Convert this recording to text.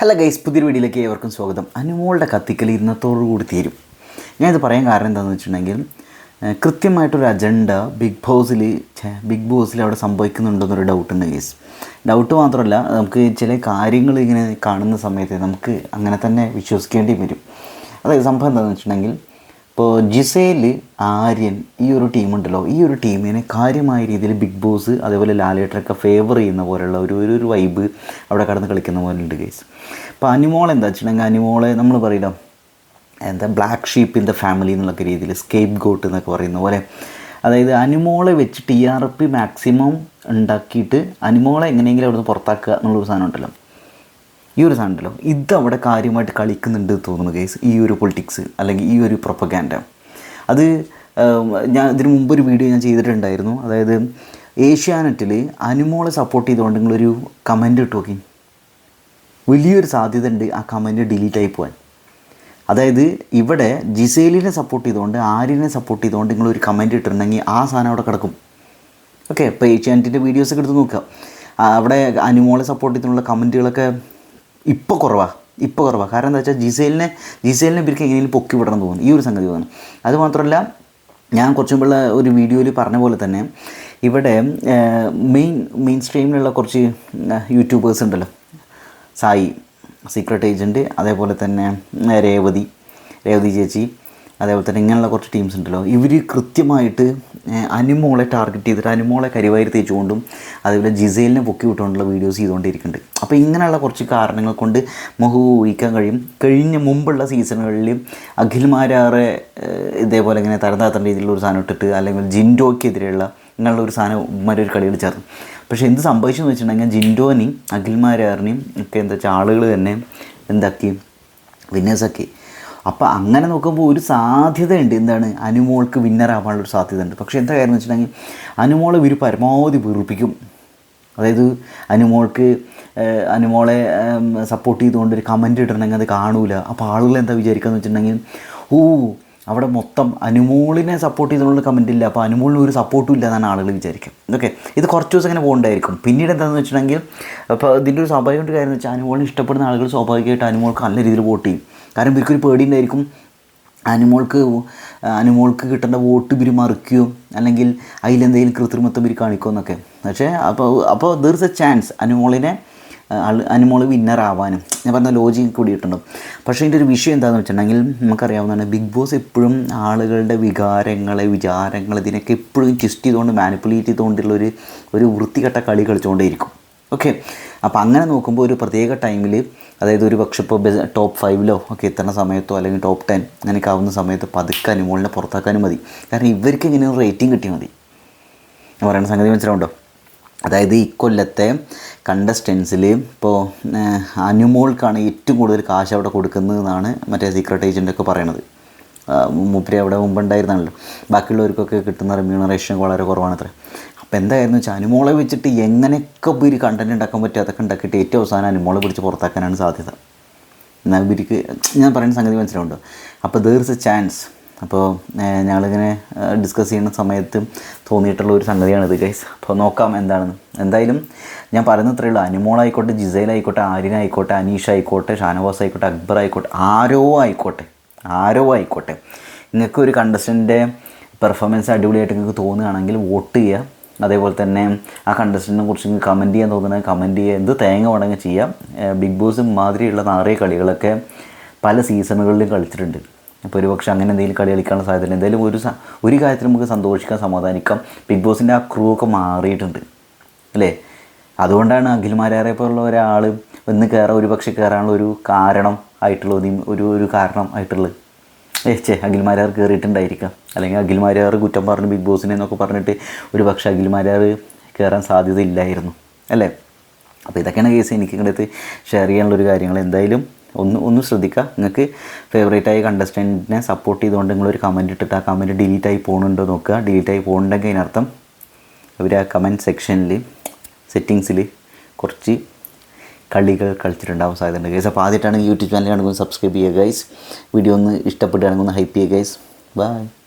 Hello guys പുതിയൊരു വീഡിയോയിലേക്ക് ഏവർക്കും സ്വാഗതം. അനുമോളുടെ കത്തിക്കൽ ഇന്നത്തോടു കൂടി തീരും. ഞാനിത് പറയാൻ കാരണം എന്താണെന്ന് വെച്ചിട്ടുണ്ടെങ്കിൽ കൃത്യമായിട്ടൊരു അജണ്ട ബിഗ് ബോസിൽ ബിഗ് ബോസിൽ അവിടെ സംഭവിക്കുന്നുണ്ടെന്നൊരു ഡൗട്ടുണ്ട് ഗൈസ്. ഡൗട്ട് മാത്രമല്ല നമുക്ക് ചില കാര്യങ്ങൾ ഇങ്ങനെ കാണുന്ന സമയത്ത് നമുക്ക് അങ്ങനെ തന്നെ വിശ്വസിക്കേണ്ടി വരും. അതായത് സംഭവം എന്താണെന്ന് വെച്ചിട്ടുണ്ടെങ്കിൽ ഇപ്പോൾ ജിസേൽ ആര്യൻ ഈ ഒരു ടീമുണ്ടല്ലോ ഈ ഒരു ടീമിനെ കാര്യമായ രീതിയിൽ ബിഗ് ബോസ് അതേപോലെ ലാലേട്ടറൊക്കെ ഫേവർ ചെയ്യുന്ന പോലെയുള്ള ഒരു ഒരു ഒരു വൈബ് അവിടെ കടന്ന് കളിക്കുന്ന പോലെ ഉണ്ട് കേസ് അപ്പോൾ അനിമോൾ എന്താ വെച്ചിട്ടുണ്ടെങ്കിൽ അനിമോളെ നമ്മൾ പറയില്ല? എന്താ black sheep in the family എന്നുള്ള രീതിയിൽ സ്കേപ്പ് ഗോട്ട് എന്നൊക്കെ പറയുന്ന പോലെ. അതായത് അനിമോളെ വെച്ച് ടി ആർ പി മാക്സിമം ഉണ്ടാക്കിയിട്ട് അനിമോളെ എങ്ങനെയെങ്കിലും അവിടുന്ന് പുറത്താക്കുക എന്നുള്ളൊരു സാധനം ഉണ്ടല്ലോ. ഈ ഒരു സാധനമുണ്ടല്ലോ. ഇത് അവിടെ കാര്യമായിട്ട് കളിക്കുന്നുണ്ട് തോന്നുന്നു കേസ് ഈ ഒരു പൊളിറ്റിക്സ് അല്ലെങ്കിൽ ഈ ഒരു പ്രൊപ്പഗാൻഡ അത് ഞാൻ ഇതിനു മുമ്പ് ഒരു വീഡിയോ ഞാൻ ചെയ്തിട്ടുണ്ടായിരുന്നു. അതായത് ഏഷ്യാനെറ്റിൽ അനുമോളെ സപ്പോർട്ട് ചെയ്തുകൊണ്ട് നിങ്ങളൊരു കമന്റ് ഇട്ട് നോക്കി. വലിയൊരു സാധ്യത ഉണ്ട് ആ കമന്റ് ഡിലീറ്റ് ആയി പോകാൻ അതായത് ഇവിടെ ജിസേലിനെ സപ്പോർട്ട് ചെയ്തുകൊണ്ട് ആര്യനെ സപ്പോർട്ട് ചെയ്തുകൊണ്ട് നിങ്ങളൊരു കമന്റ് ഇട്ടിട്ടുണ്ടെങ്കിൽ ആ സാധനം അവിടെ കിടക്കും. ഓക്കെ ഇപ്പോൾ ഏഷ്യാനെറ്റിന്റെ വീഡിയോസൊക്കെ എടുത്ത് നോക്കുക. അവിടെ അനുമോളെ സപ്പോർട്ട് ചെയ്തിട്ടുള്ള കമന്റുകളൊക്കെ ഇപ്പോൾ കുറവാണ് ഇപ്പോൾ കുറവാണ് കാരണം എന്താ വെച്ചാൽ ജിസേലിനെ ജിസേലിനെ ഇവർക്ക് എങ്ങനെയും പൊക്കി വിടണം തോന്നുന്നു. ഈ ഒരു സംഗതി തോന്നുന്നു. അതുമാത്രമല്ല ഞാൻ കുറച്ച് മുമ്പുള്ള ഒരു വീഡിയോയിൽ പറഞ്ഞ പോലെ തന്നെ ഇവിടെ മെയിൻ മെയിൻ സ്ട്രീമിലുള്ള കുറച്ച് യൂട്യൂബേഴ്സ് ഉണ്ടല്ലോ. സായി സീക്രട്ട് ഏജന്റ് അതേപോലെ തന്നെ രേവതി രേവതി ചേച്ചി അതേപോലെ തന്നെ ഇങ്ങനെയുള്ള കുറച്ച് ടീംസ് ഉണ്ടല്ലോ. ഇവർ കൃത്യമായിട്ട് അനുമോളെ ടാർഗറ്റ് ചെയ്തിട്ട് അനിമോളെ കരിവാരി തേച്ചുകൊണ്ടും അതേപോലെ ജിസേലിനെ പൊക്കി വിട്ടുകൊണ്ടുള്ള വീഡിയോസ് ചെയ്തുകൊണ്ടിരിക്കുന്നുണ്ട്. അപ്പോൾ ഇങ്ങനെയുള്ള കുറച്ച് കാരണങ്ങൾ കൊണ്ട് മുഖു ഊഹിക്കാൻ കഴിയും. കഴിഞ്ഞ മുമ്പുള്ള സീസണുകളിൽ അഖിൽമാരാറെ ഇതേപോലെ ഇങ്ങനെ തരംതാത്തേണ്ട രീതിയിലുള്ള ഒരു സാധനം ഇട്ടിട്ട് അല്ലെങ്കിൽ ജിൻഡോയ്ക്കെതിരെയുള്ള ഇങ്ങനെയുള്ള ഒരു സാധനം മറ്റൊരു കളി കളിച്ചായിരുന്നു പക്ഷേ എന്ത് സംഭവിച്ചെന്ന് വെച്ചിട്ടുണ്ടെങ്കിൽ ജിൻഡോനെയും അഖിൽമാരാറിനെയും ഒക്കെ എന്താ വെച്ചാൽ ആളുകൾ തന്നെ എന്താക്കി? വിന്നേഴ്സാക്കി അപ്പോൾ അങ്ങനെ നോക്കുമ്പോൾ ഒരു സാധ്യതയുണ്ട്. എന്താണ്? അനുമോൾക്ക് വിന്നർ ആവാനുള്ളൊരു സാധ്യതയുണ്ട്. പക്ഷേ എന്താ കാര്യം എന്ന് വെച്ചിട്ടുണ്ടെങ്കിൽ അനുമോളെ ഇവർ പരമാവധി വീർപ്പിക്കും അതായത് അനുമോൾക്ക് അനുമോളെ സപ്പോർട്ട് ചെയ്തുകൊണ്ട് ഒരു കമന്റ് ഇടണമെങ്കിൽ അത് കാണൂല. അപ്പോൾ ആളുകൾ എന്താ വിചാരിക്കുക എന്ന് വെച്ചിട്ടുണ്ടെങ്കിൽ ഓ അവിടെ മൊത്തം അനുമോളിനെ സപ്പോർട്ട് ചെയ്തുകൊണ്ട് കമന്റ് ഇല്ല. അപ്പോൾ അനുമോളിന് ഒരു സപ്പോർട്ടും ഇല്ല എന്നാണ് ആളുകൾ വിചാരിക്കും ഓക്കെ ഇത് കുറച്ച് ദിവസം ഇങ്ങനെ പോകണ്ടായിരിക്കും. പിന്നീട് എന്താണെന്ന് വെച്ചിട്ടുണ്ടെങ്കിൽ അപ്പോൾ ഇതിന്റെ ഒരു സ്വാഭാവിക കാര്യം എന്ന് വെച്ചാൽ അനുമോളിനെ ഇഷ്ടപ്പെടുന്ന ആളുകൾ സ്വാഭാവികമായിട്ട് അനുമോൾക്ക് നല്ല രീതിയിൽ വോട്ട് ചെയ്യും. കാരണം ഇവർക്കൊരു പേടി ഉണ്ടായിരിക്കും അനുമോൾക്ക് അനുമോൾക്ക് കിട്ടേണ്ട വോട്ട് ഇവർ മറിക്കുകയോ അല്ലെങ്കിൽ അതിലെന്തെങ്കിലും കൃത്രിമത്വം ഇവർ കാണിക്കുമോ എന്നൊക്കെ. പക്ഷേ അപ്പോൾ അപ്പോൾ ദർ ഇസ് എ ചാൻസ് അനുമോളിനെ വിന്നർ ആവാനും. ഞാൻ പറഞ്ഞ ലോജിക്ക് കൂടിയിട്ടുണ്ടാവും പക്ഷേ ഇതിന്റെ ഒരു വിഷയം എന്താണെന്ന് വെച്ചിട്ടുണ്ടെങ്കിൽ നമുക്കറിയാവുന്നതാണ് ബിഗ് ബോസ് എപ്പോഴും ആളുകളുടെ വികാരങ്ങളെ വിചാരങ്ങൾ ഇതിനൊക്കെ എപ്പോഴും ട്വിസ്റ്റ് ചെയ്തുകൊണ്ട് മാനിപ്പുലേറ്റ് ചെയ്തുകൊണ്ടുള്ള ഒരു ഒരു വൃത്തികെട്ട കളി കളിച്ചുകൊണ്ടേയിരിക്കും. ഓക്കെ അപ്പോൾ അങ്ങനെ നോക്കുമ്പോൾ ഒരു പ്രത്യേക ടൈമിൽ അതായത് ഒരു പക്ഷെ ഇപ്പോൾ ടോപ്പ് ഫൈവിലോ ഒക്കെ എത്തുന്ന സമയത്തോ അല്ലെങ്കിൽ ടോപ്പ് ടെൻ അങ്ങനെയൊക്കെ ആവുന്ന സമയത്ത് പതുക്കെ അനുമോളിനെ പുറത്താക്കാനും മതി. കാരണം ഇവർക്ക് ഇങ്ങനെ ഒരു റേറ്റിംഗ് കിട്ടിയാൽ മതി. ഞാൻ പറയുന്ന സംഗതി മനസ്സിലാവുണ്ടോ? അതായത് ഈ കൊല്ലത്തെ കണ്ടസ്റ്റൻസിൽ ഇപ്പോൾ അനുമോൾക്കാണ് ഏറ്റവും കൂടുതൽ കാശ് അവിടെ കൊടുക്കുന്നതെന്നാണ് മറ്റേ സീക്രട്ട് ഏജന്റൊക്കെ പറയണത്. മൂപ്പര് അവിടെ മുമ്പുണ്ടായിരുന്നാണല്ലോ ബാക്കിയുള്ളവർക്കൊക്കെ കിട്ടുന്ന റെമ്യൂണറേഷൻ വളരെ കുറവാണത്രേ. അപ്പോൾ എന്തായിരുന്നു വെച്ചാൽ അനുമോളെ വെച്ചിട്ട് എങ്ങനെയൊക്കെ ഇപ്പോൾ ഒരു കണ്ടന്റ് ഉണ്ടാക്കാൻ പറ്റും? അതൊക്കെ ഉണ്ടാക്കിയിട്ട് ഏറ്റവും അവസാനം അനുമോളെ പിടിച്ച് പുറത്താക്കാനാണ് സാധ്യത. എന്നാൽ ഇവർക്ക് ഞാൻ പറയുന്ന സംഗതി മനസ്സിലാവുണ്ടോ? അപ്പോൾ എ ചാൻസ് അപ്പോൾ ഞങ്ങളിങ്ങനെ ഡിസ്കസ് ചെയ്യുന്ന സമയത്ത് തോന്നിയിട്ടുള്ള ഒരു സംഗതിയാണിത് ഗൈസ് അപ്പോൾ നോക്കാം എന്താണെന്ന്. എന്തായാലും ഞാൻ പറയുന്ന അത്രയേ ഉള്ളൂ. അനുമോളായിക്കോട്ടെ ജിസൈലായിക്കോട്ടെ ആര്യനായിക്കോട്ടെ അനീഷ് ആയിക്കോട്ടെ ഷാനവാസ് ആയിക്കോട്ടെ അക്ബർ ആയിക്കോട്ടെ ആരോ ആയിക്കോട്ടെ. ആരോ ആയിക്കോട്ടെ. നിങ്ങൾക്ക് ഒരു കണ്ടസ്റ്റന്റെ പെർഫോമൻസ് അടിപൊളിയായിട്ട് നിങ്ങൾക്ക് തോന്നുകയാണെങ്കിൽ വോട്ട് ചെയ്യുക അതേപോലെ തന്നെ ആ കണ്ടസ്റ്റന്റിനെ കുറിച്ച് നിങ്ങൾക്ക് കമന്റ് ചെയ്യാൻ തോന്നുന്നത് കമന്റ് ചെയ്യുക. എന്ത് തേങ്ങ വേണമെങ്കിൽ ചെയ്യാം. ബിഗ് ബോസ് മാതിരിയുള്ള നാറിയ കളികളൊക്കെ പല സീസണുകളിലും കളിച്ചിട്ടുണ്ട്. അപ്പോൾ ഒരുപക്ഷെ അങ്ങനെ എന്തെങ്കിലും കളി കളിക്കാനുള്ള സാധ്യത എന്തായാലും ഒരു ഒരു കാര്യത്തിൽ നമുക്ക് സന്തോഷിക്കാൻ സമാധാനിക്കാം. ബിഗ് ബോസിന്റെ ആ ക്രൂ ഒക്കെ മാറിയിട്ടുണ്ട്. അല്ലേ? അതുകൊണ്ടാണ് അഖിൽമാരാറെ പോലുള്ള ഒരാൾ ഒന്ന് കയറാൻ ഒരു പക്ഷേ കയറാനുള്ള ഒരു കാരണം ആയിട്ടുള്ള ഒരു- ഒരു കാരണം ആയിട്ടുള്ളത്. ഏ ചേ അഖിൽമാരാർ കയറിയിട്ടുണ്ടായിരിക്കാം അല്ലെങ്കിൽ അഖിൽമാരാർ കുറ്റം പറഞ്ഞു ബിഗ് ബോസിനെ എന്നൊക്കെ പറഞ്ഞിട്ട് ഒരു പക്ഷേ അഖിൽമാരാർ കയറാൻ സാധ്യത ഇല്ലായിരുന്നു അല്ലേ? അപ്പോൾ ഇതൊക്കെയാണ് കേസ്. എനിക്ക് ഇങ്ങനത്തെ ഷെയർ ചെയ്യാനുള്ളൊരു കാര്യങ്ങൾ. എന്തായാലും ഒന്ന് ഒന്ന് ശ്രദ്ധിക്കുക. നിങ്ങൾക്ക് ഫേവറേറ്റ് ആയ കണ്ടസ്റ്റന്റിനെ സപ്പോർട്ട് ചെയ്തുകൊണ്ട് നിങ്ങളൊരു കമന്റ് ഇട്ടിട്ട് ആ കമന്റ് ഡിലീറ്റായി പോകുന്നുണ്ടോ നോക്കുക. ഡിലീറ്റായി പോകുന്നുണ്ടെങ്കിൽ അതിനർത്ഥം അവർ ആ കമന്റ് സെക്ഷനിൽ സെറ്റിങ്സിൽ കുറച്ച് കളികൾ കളിച്ചിട്ടുണ്ടാവും സാധ്യതയുണ്ട് ഗൈസ് അപ്പോൾ ആദ്യമായിട്ടാണെങ്കിൽ യൂട്യൂബ് ചാനൽ കാണുമ്പോൾ സബ്സ്ക്രൈബ് ചെയ്യുക ഗൈസ് വീഡിയോ ഒന്ന് ഇഷ്ടപ്പെടുകയാണെങ്കിൽ ഒന്ന് ഹൈപ്പ് ചെയ്യുക ഗൈസ് ബൈ